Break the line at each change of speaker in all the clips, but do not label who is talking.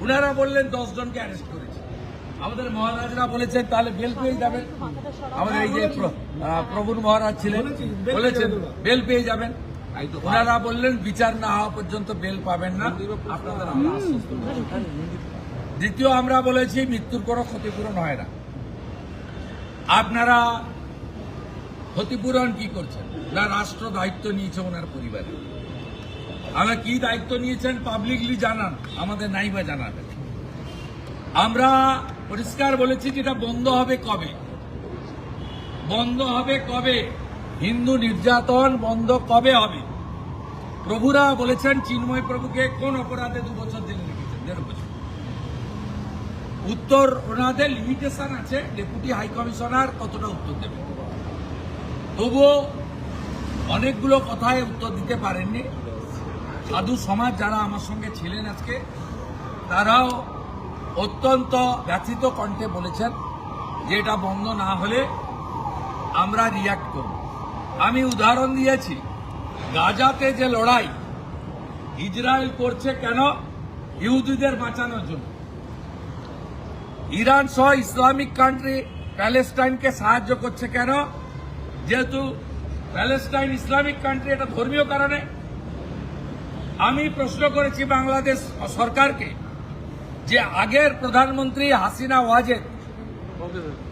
উনারা বললেন দশ জনকে অ্যারেস্ট করেছে। আমাদের মহারাজরা বলেছেন তাহলে বেল পেয়ে যাবেন। আমাদের এই যে প্র- আহ, প্রবীণ মহারাজ ছিলেন বলেছেন বেল পেয়ে যাবেন। ওনারা বললেন বিচার না হওয়া পর্যন্ত বেল পাবেন না। আপনাদের আমরা আশ্বস্ত দ্বিতীয় আমরা বলেছি মৃত্যুর কোনো ক্ষতিপূরণ হয় না। আপনারা ক্ষতিপূরণ কি করছেন? না রাষ্ট্র দায়িত্ব নিয়েছে ওনার পরিবারে। আমরা কি দায়িত্ব নিয়েছেন পাবলিকলি জানান, আমাদের নাইবা জানাবেন আমরা পরিষ্কার বলেছি যেটা বন্ধ হবে কবে? বন্ধ হবে কবে? হিন্দু নির্যাতন বন্ধ কবে হবে? প্রভুরা বলেছেন চিন্ময় প্রভুকে কোন অপরাধে দু বছর জেলে রেখেছেন? দেড় বছর। উত্তর ওনাদের লিমিটেশন আছে ডেপুটি হাই কমিশনার কতটা উত্তর দেবে? তবুও অনেকগুলো কথায় উত্তর দিতে পারেননি। সাধু সমাজ যারা আমার সঙ্গে ছিলেন আজকে, তারাও অত্যন্ত ব্যথিত কণ্ঠে বলেছেন যে এটা বন্ধ না হলে আমরা রিয়াক্ট করব। আমি উদাহরণ দিয়েছি, গাজাতে যে লড়াই, ইসরায়েল করছে কেন? ইহুদিদের বাঁচানোর জন্য। ইরান সহ ইসলামিক কান্ট্রি প্যালেস্টাইনকে সাহায্য করছে কেন? যেহেতু প্যালেস্টাইন ইসলামিক কান্ট্রি এটা ধর্মীয় কারণে আমি প্রশ্ন করেছি বাংলাদেশ সরকারকে যে আগের প্রধানমন্ত্রী হাসিনা ওয়াজেদ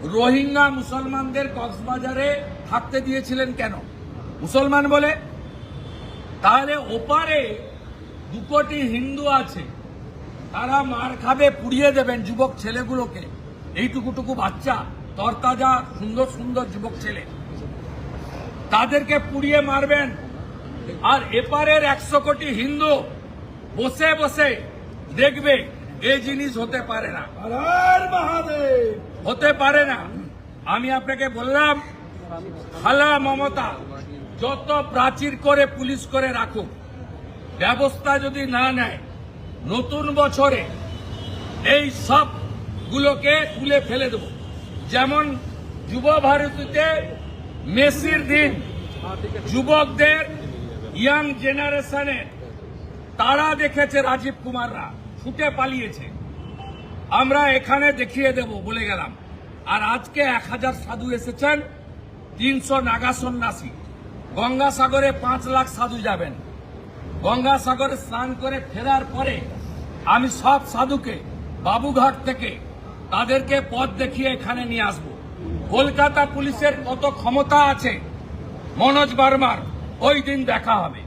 রোহিঙ্গা মুসলমানদের কক্সবাজারে থাকতে দিয়েছিলেন কেন? মুসলমান বলে, তাহলে ওপারে দু কোটি হিন্দু আছে, তারা মার খাবে, পুড়িয়ে দেবেন যুবক ছেলেগুলোকে। এইটুকুটুকু বাচ্চা, তরতাজা, সুন্দর সুন্দর যুবক ছেলে। তাদেরকে পুড়িয়ে মারবেন। আর এপারের একশো কোটি হিন্দু বসে বসে দেখবে এই জিনিস হতে পারে না। হতে পারে না। আমি আপনাকে বললাম খালা মমতা যত প্রাচীর করে পুলিশ করে রাখুক ব্যবস্থা যদি না নেয় নতুন বছরে এই সব গুলোকে তুলে ফেলে দেব। যেমন যুব ভারতীতে মেসির দিন যুবকদের ইয়াং জেনারেশনের তারা দেখেছে রাজীব কুমাররা, ছুটে পালিয়েছে। আমরা এখানে দেখিয়ে দেব, বলে গেলাম। আর আজকে এক হাজার সাধু এসেছেন, তিনশো নাগা সন্ন্যাসী। গঙ্গাসাগরে পাঁচ লাখ সাধু যাবেন। গঙ্গাসাগরে স্নান করে ফেরার পরে আমি সব সাধুকে বাবুঘাট থেকে তাদেরকে পথ দেখিয়ে এখানে নিয়ে আসব। কলকাতা পুলিশের কত ক্ষমতা আছে? মনোজ বার্মার ওই দিন দেখা হবে।